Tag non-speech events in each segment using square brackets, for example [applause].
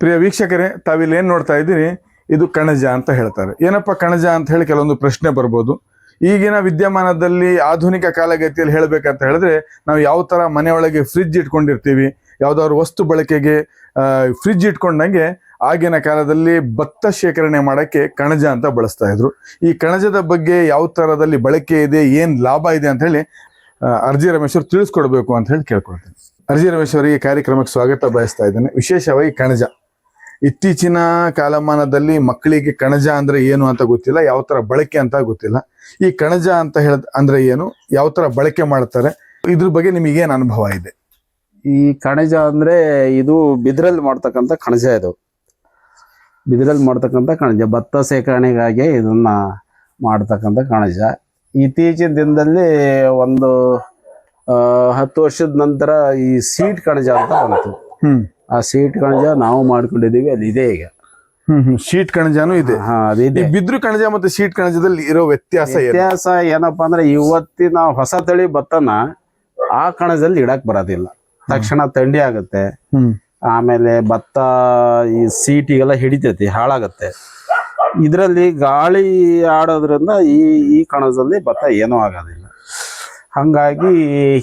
ಪ್ರಿಯ ವೀಕ್ಷಕರೇ ತಾವಿಲ್ಲಿ ಏನು ನೋಡ್ತಾ ಇದ್ದೀರಿ? ಇದು ಕಣಜ ಅಂತ ಹೇಳ್ತಾರೆ. ಏನಪ್ಪ ಕಣಜ ಅಂತ ಹೇಳಿ ಕೆಲವೊಂದು ಪ್ರಶ್ನೆ ಬರ್ಬೋದು. ಈಗಿನ ವಿದ್ಯಮಾನದಲ್ಲಿ ಆಧುನಿಕ ಕಾಲಗತಿಯಲ್ಲಿ ಹೇಳಬೇಕಂತ ಹೇಳಿದ್ರೆ, ನಾವು ಯಾವ ಥರ ಮನೆಯೊಳಗೆ ಫ್ರಿಜ್ ಇಟ್ಕೊಂಡಿರ್ತೀವಿ, ಯಾವುದಾದ್ರು ವಸ್ತು ಬಳಕೆಗೆ ಫ್ರಿಜ್ ಇಟ್ಕೊಂಡಂಗೆ ಆಗಿನ ಕಾಲದಲ್ಲಿ ಭತ್ತ ಶೇಖರಣೆ ಮಾಡೋಕ್ಕೆ ಕಣಜ ಅಂತ ಬಳಸ್ತಾ ಇದ್ರು. ಈ ಕಣಜದ ಬಗ್ಗೆ ಯಾವ ಥರದಲ್ಲಿ ಬಳಕೆ ಇದೆ, ಏನು ಲಾಭ ಇದೆ ಅಂತ ಹೇಳಿ ಅರ್ಜಿ ರಮೇಶ್ವರ್ ತಿಳಿಸ್ಕೊಡ್ಬೇಕು ಅಂತ ಹೇಳಿ ಕೇಳ್ಕೊಳ್ತೀನಿ. ಅರ್ಜಿ ರಮೇಶ್ವರಿಗೆ ಕಾರ್ಯಕ್ರಮಕ್ಕೆ ಸ್ವಾಗತ ಬಯಸ್ತಾ ಇದ್ದೇನೆ. ವಿಶೇಷವಾಗಿ ಕಣಜ. ಇತ್ತೀಚಿನ ಕಾಲಮಾನದಲ್ಲಿ ಮಕ್ಕಳಿಗೆ ಕಣಜ ಅಂದ್ರೆ ಏನು ಅಂತ ಗೊತ್ತಿಲ್ಲ ಯಾವ ತರ ಬಳಕೆ ಅಂತ ಗೊತ್ತಿಲ್ಲ. ಈ ಕಣಜ ಅಂತ ಹೇಳ ಅಂದ್ರೆ ಏನು ಯಾವ ತರ ಬಳಕೆ ಮಾಡ್ತಾರೆ ಇದ್ರ ಬಗ್ಗೆ ನಿಮಗೆ ಏನು ಅನುಭವ ಇದೆ? ಈ ಕಣಜ ಅಂದ್ರೆ ಇದು ಬಿದಿರಲ್ಲಿ ಮಾಡ್ತಕ್ಕಂಥ ಕಣಜ ಇದು. ಬಿದಿರಲ್ಲಿ ಮಾಡ್ತಕ್ಕಂಥ ಕಣಜ ಭತ್ತ ಶೇಖರಣೆಗಾಗಿ ಇದನ್ನ ಮಾಡ್ತಕ್ಕಂಥ ಕಣಜ. ಇತ್ತೀಚಿನ ದಿನದಲ್ಲಿ ಒಂದು ಹತ್ತು ವರ್ಷದ ನಂತರ ಈ ಸೀಟ್ ಕಣಜ ಅಂತ ಬಂತು. ಹ್ಮ್. ಆ ಸೀಟ್ ಕಣಜ ನಾವು ಮಾಡ್ಕೊಂಡಿದ್ದೀವಿ ಅಲ್ಲಿ ಇದೆ ಈಗ. ಹ್ಮ್ ಶೀಟ್ ಕಣಜಾನು ಇದೆ. ಹಾ ಈ ಅದಿದೆ ಬಿದ್ರು ಕಣಜ ಮತ್ತೆ ಶೀಟ್ ಕಣಜದಲ್ಲಿ ಇರೋ ವ್ಯತ್ಯಾಸ ಏನು? ವ್ಯತ್ಯಾಸ ಏನಪ್ಪಾ ಅಂದ್ರೆ ಇವತ್ತಿನ ಹೊಸ ತಳಿ ಭತ್ತನ ಆ ಕಣಜದಲ್ಲಿ ಇಡಕ್ ಬರೋದಿಲ್ಲ. ತಕ್ಷಣ ಥಂಡಿ ಆಗುತ್ತೆ. ಹ್ಮ್. ಆಮೇಲೆ ಭತ್ತ ಈ ಸೀಟಿಗೆಲ್ಲ ಹಿಡಿತೈತಿ ಹಾಳಾಗತ್ತೆ. ಇದರಲ್ಲಿ ಗಾಳಿ ಆಡೋದ್ರಿಂದ ಈ ಈ ಕಣಜದಲ್ಲಿ ಭತ್ತ ಏನೂ ಆಗೋದಿಲ್ಲ. ಹಂಗಾಗಿ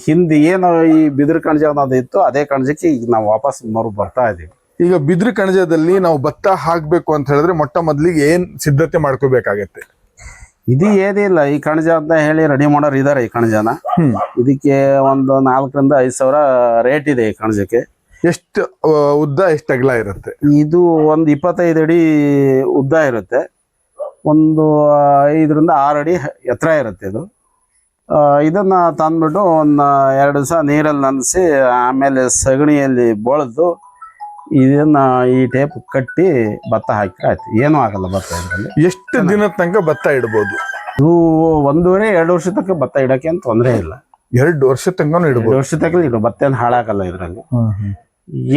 ಹಿಂದೆ ಏನು ಈ ಬಿದಿರು ಕಣಜ ಅನ್ನೋದು ಇತ್ತು ಅದೇ ಕಣಜಕ್ಕೆ ಈಗ ನಾವು ವಾಪಸ್ ಮರು ಬರ್ತಾ ಇದ್ದೀವಿ ಈಗ ಬಿದಿರು ಕಣಜದಲ್ಲಿ ನಾವು ಭತ್ತ ಹಾಕ್ಬೇಕು ಅಂತ ಹೇಳಿದ್ರೆ ಮೊಟ್ಟ ಮೊದಲಿಗೆ ಏನು ಸಿದ್ಧತೆ ಮಾಡ್ಕೋಬೇಕಾಗತ್ತೆ? ಇದು ಏನಿಲ್ಲ ಈ ಕಣಜ ಅಂತ ಹೇಳಿ ರೆಡಿ ಮಾಡೋರು ಇದಾರೆ ಈ ಕಣಜನ ಇದಕ್ಕೆ ಒಂದು ನಾಲ್ಕರಿಂದ ಐದು ಸಾವಿರ ರೇಟ್ ಇದೆ ಈ ಕಣಜಕ್ಕೆ ಎಷ್ಟು ಉದ್ದ ಎಷ್ಟು ಅಗಲ ಇರುತ್ತೆ? ಇದು ಒಂದು ಇಪ್ಪತ್ತೈದು ಅಡಿ ಉದ್ದ ಇರುತ್ತೆ. ಒಂದು ಐದರಿಂದ ಆರು ಅಡಿ ಎತ್ತರ ಇರುತ್ತೆ ಇದು. ಇದನ್ನ ತಂದ್ಬಿಟ್ಟು ಒಂದು ಎರಡು ದಿವಸ ನೀರಲ್ಲಿ ನೆನೆಸಿ ಆಮೇಲೆ ಸಗಣಿಯಲ್ಲಿ ಬೊಳೆದು ಇದನ್ನ ಈ ಟೇಪ್ ಕಟ್ಟಿ ಭತ್ತ ಹಾಕಿ ಆಯ್ತು. ಏನೂ ಆಗಲ್ಲ ಭತ್ತ ಇದರಲ್ಲಿ. ಎಷ್ಟು ದಿನದ ತನಕ ಭತ್ತ ಇಡ್ಬೋದು? ಇದು ಒಂದೂವರೆ ಎರಡು ವರ್ಷ ತನಕ ಭತ್ತ ಇಡಕ್ಕೆ ಏನು ತೊಂದರೆ ಇಲ್ಲ. ಎರಡು ವರ್ಷ ತನಕ ಇಡ್ಬೋದು? ವರ್ಷ ತನಕ ಇಡು ಭತ್ತ ಏನು ಹಾಳಾಗಲ್ಲ ಇದರಲ್ಲಿ.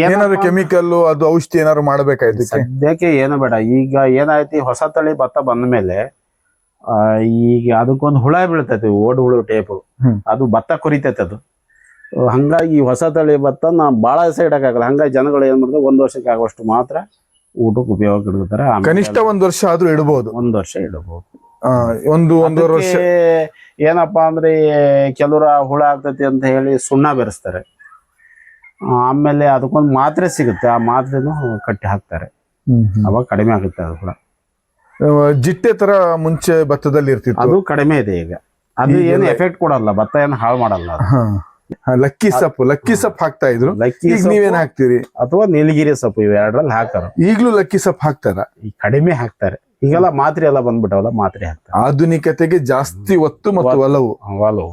ಏನಾದ್ರು ಕೆಮಿಕಲ್ ಅದು ಔಷಧಿ ಏನಾದ್ರು ಮಾಡ್ಬೇಕಾಯ್ತು ಸದ್ಯಕ್ಕೆ ಏನು ಬೇಡ. ಈಗ ಏನಾಯ್ತು ಹೊಸ ತಳಿ ಭತ್ತ ಬಂದ ಮೇಲೆ ಈಗ ಅದಕ್ಕೊಂದು ಹುಳ ಬೀಳ್ತೈತಿ ಓಡ್ ಹುಳು ಟೇಪು ಅದು ಭತ್ತ ಕುರಿತೈತೆ ಅದು. ಹಂಗಾಗಿ ಹೊಸ ತಳಿ ಭತ್ತನ ಭಾಳ ಸೈಡ್ ಇಡಕ್ಕಾಗಲ್ಲ ಹಂಗಾಗಿ ಜನಗಳು ಏನ್ ಮಾಡ್ತಾರೆ ಒಂದ್ ವರ್ಷಕ್ಕೆ ಆಗುವಷ್ಟು ಮಾತ್ರ ಊಟಕ್ಕೆ ಉಪಯೋಗ ಇಡ್ತಾರೆ. ಕನಿಷ್ಠ ಒಂದ್ ವರ್ಷ ಆದ್ರೂ ಇಡಬಹುದು ಒಂದ್ ವರ್ಷ ಇಡಬಹುದು ಒಂದು ಒಂದು ಒಂದೂವರೆ ವರ್ಷ. ಏನಪ್ಪಾ ಅಂದ್ರೆ ಕೆಲವರ ಹುಳ ಆಗ್ತೈತಿ ಅಂತ ಹೇಳಿ ಸುಣ್ಣ ಬೆರೆಸ್ತಾರೆ. ಆಮೇಲೆ ಅದಕ್ಕೊಂದು ಮಾತ್ರೆ ಸಿಗುತ್ತೆ. ಆ ಮಾತ್ರೆನೂ ಕಟ್ಟಿ ಹಾಕ್ತಾರೆ. ಅವಾಗ ಕಡಿಮೆ ಆಗುತ್ತೆ ಅದು ಕೂಡ. ಜಿಟ್ಟೆ ತರ ಮುಂಚೆ ಭತ್ತದಲ್ಲಿ ಇರ್ತಿತ್ತು. ಅದು ಕಡಿಮೆ ಇದೆ ಈಗ. ಅದು ಏನು ಎಫೆಕ್ಟ್ ಕೊಡಲ್ಲ ಭತ್ತ ಏನು ಹಾಳು ಮಾಡಲ್ಲ ಲಕ್ಕಿ ಸೊಪ್ಪು ಲಕ್ಕಿ ಸೊಪ್ಪು ಹಾಕ್ತಾ ಇದ್ರು. ಲಕ್ಕಿ ನೀವೇನ್ ಹಾಕ್ತೀರಿ? ಅಥವಾ ನೀಲಗಿರಿ ಸೊಪ್ಪು ಇವೆರಡರಲ್ಲಿ ಎರಡರಲ್ಲಿ ಈಗಲೂ ಈಗ್ಲೂ ಲಕ್ಕಿ ಸೊಪ್ಪು ಹಾಕ್ತಾರ? ಈ ಕಡಿಮೆ ಹಾಕ್ತಾರೆ. ಈಗೆಲ್ಲ ಮಾತ್ರೆ ಎಲ್ಲ ಬಂದ್ಬಿಟ್ಟವಲ್ಲ ಮಾತ್ರೆ ಹಾಕ್ತಾರೆ. ಆಧುನಿಕತೆಗೆ ಜಾಸ್ತಿ ಒತ್ತು ಮತ್ತು ಒಲವು. ಅವಾಲು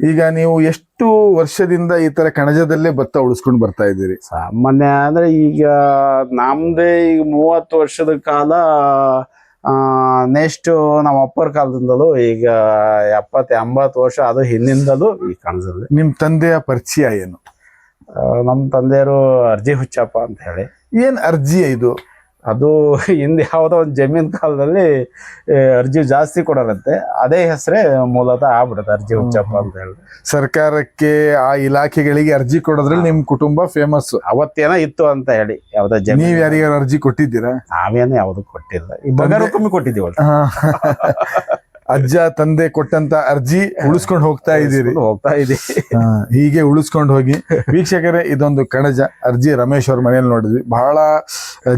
ಈಗ ನೀವು ಎಷ್ಟು ವರ್ಷದಿಂದ ಈ ತರ ಕಣಜದಲ್ಲೇ ಭತ್ತ ಉಳಿಸ್ಕೊಂಡು ಬರ್ತಾ ಇದ್ದೀರಿ? ಸಾಮಾನ್ಯ ಅಂದ್ರೆ ಈಗ ನಮ್ದೇ ಈಗ ಮೂವತ್ತು ವರ್ಷದ ಕಾಲ ನೆಕ್ಸ್ಟ್ ನಮ್ಮ ಅಪ್ಪರ ಕಾಲದಿಂದಲೂ ಈಗ ಎಪ್ಪತ್ತು ಎಂಬತ್ತು ವರ್ಷ ಅದು ಹಿಂದಿಂದಲೂ ಈ ಕಣಜದಲ್ಲಿ. ನಿಮ್ಮ ತಂದೆಯ ಪರಿಚಯ ಏನು? ನಮ್ಮ ತಂದೆಯವರು ಅರ್ಜಿ ಹುಚ್ಚಪ್ಪ ಅಂತ ಹೇಳಿ. ಏನ್ ಅರ್ಜಿ ಇದು? ಅದು [laughs] ಹಿಂದೆ ಯಾವುದೋ ಒಂದು ಜಮೀನ್ ಕಾಲದಲ್ಲಿ ಅರ್ಜಿ ಜಾಸ್ತಿ ಕೊಡೋರಂತೆ. ಅದೇ ಹೆಸರೇ ಮೂಲತಃ ಆಗ್ಬಿಡುತ್ತೆ ಅರ್ಜಿ ಹುಚ್ಚಪ್ಪ ಅಂತ ಹೇಳಿ. ಸರ್ಕಾರಕ್ಕೆ ಆ ಇಲಾಖೆಗಳಿಗೆ ಅರ್ಜಿ ಕೊಡೋದ್ರಲ್ಲಿ ನಿಮ್ ಕುಟುಂಬ ಫೇಮಸ್ ಅವತ್ತೇನ ಇತ್ತು ಅಂತ ಹೇಳಿ ಯಾವ್ದೋ ಜಮೀನ್. ನೀವ್ ಯಾರಿಗಾರು ಅರ್ಜಿ ಕೊಟ್ಟಿದ್ದೀರಾ? ನಾವೇನು ಯಾವ್ದು ಕೊಟ್ಟಿಲ್ಲ. ಈ ಬಗರು ಕಮ್ಮಿ ಕೊಟ್ಟಿದ್ದೀವಲ್ಲ ಹಾ. [laughs] ಅಜ್ಜ ತಂದೆ ಕೊಟ್ಟಂತ ಅರ್ಜಿ ಉಳಿಸ್ಕೊಂಡು ಹೋಗ್ತಾ ಇದ್ದೀರಿ. ಹೋಗ್ತಾ ಇದೆ ಹೀಗೆ ಉಳಿಸ್ಕೊಂಡು ಹೋಗಿ. ವೀಕ್ಷಕರೇ ಇದೊಂದು ಕಣಜ ಅರ್ಜಿ ರಮೇಶ್ ಅವ್ರ ಮನೆಯಲ್ಲಿ ನೋಡಿದ್ವಿ. ಬಹಳ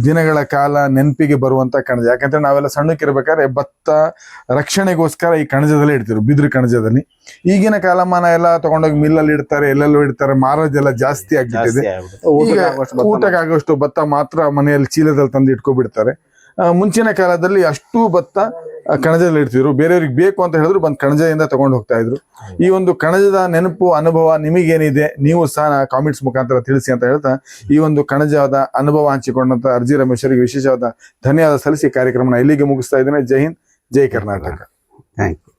ದಿನಗಳ ಕಾಲ ನೆನಪಿಗೆ ಬರುವಂತ ಕಣಜ. ಯಾಕಂದ್ರೆ ನಾವೆಲ್ಲ ಸಣ್ಣಕ್ಕಿರ್ಬೇಕಾದ್ರೆ ಭತ್ತ ರಕ್ಷಣೆಗೋಸ್ಕರ ಈ ಕಣಜದಲ್ಲಿ ಇಡ್ತಿರು ಬಿದಿರು ಕಣಜದಲ್ಲಿ. ಈಗಿನ ಕಾಲಮಾನ ಎಲ್ಲ ತಗೊಂಡೋಗಿ ಮಿಲ್ಲಲ್ಲಿ ಇಡ್ತಾರೆ ಎಲ್ಲೆಲ್ಲೋ ಇಡ್ತಾರೆ ಮಾರೋದೆಲ್ಲ ಜಾಸ್ತಿ ಆಗ್ಬಿಟ್ಟಿದೆ. ಜಾಸ್ತಿ ಆಗ್ಬಿಡುತ್ತೆ. ಊಟಕ್ಕೆ ಭತ್ತ ಮಾತ್ರ. ಮನೆಯಲ್ಲಿ ಚೀಲದಲ್ಲಿ ತಂದು ಇಟ್ಕೊಬಿಡ್ತಾರೆ ಮುಂಚಿನ ಕಾಲದಲ್ಲಿ ಅಷ್ಟು ಭತ್ತ ಕಣಜದಲ್ಲಿ ಇಡ್ತಿದ್ರು. ಬೇರೆಯವ್ರಿಗೆ ಬೇಕು ಅಂತ ಹೇಳಿದ್ರು ಬಂದು ಕಣಜದಿಂದ ತಗೊಂಡು ಹೋಗ್ತಾ ಇದ್ರು. ಈ ಒಂದು ಕಣಜದ ನೆನಪು, ಅನುಭವ ನಿಮಗೇನಿದೆ ನೀವು ಸಹ ಕಾಮೆಂಟ್ಸ್ ಮುಖಾಂತರ ತಿಳಿಸಿ ಅಂತ ಹೇಳ್ತಾ, ಈ ಒಂದು ಕಣಜದ ಅನುಭವ ಹಂಚಿಕೊಂಡಂತ ಅರ್ಜಿ ರಮೇಶ್ವರಿಗೆ ವಿಶೇಷವಾದ ಧನ್ಯವಾದ ಸಲ್ಲಿಸಿ ಕಾರ್ಯಕ್ರಮನ ಇಲ್ಲಿಗೆ ಮುಗಿಸ್ತಾ ಇದ್ದೇನೆ. ಜೈ ಹಿಂದ್, ಜೈ ಕರ್ನಾಟಕ. Thank you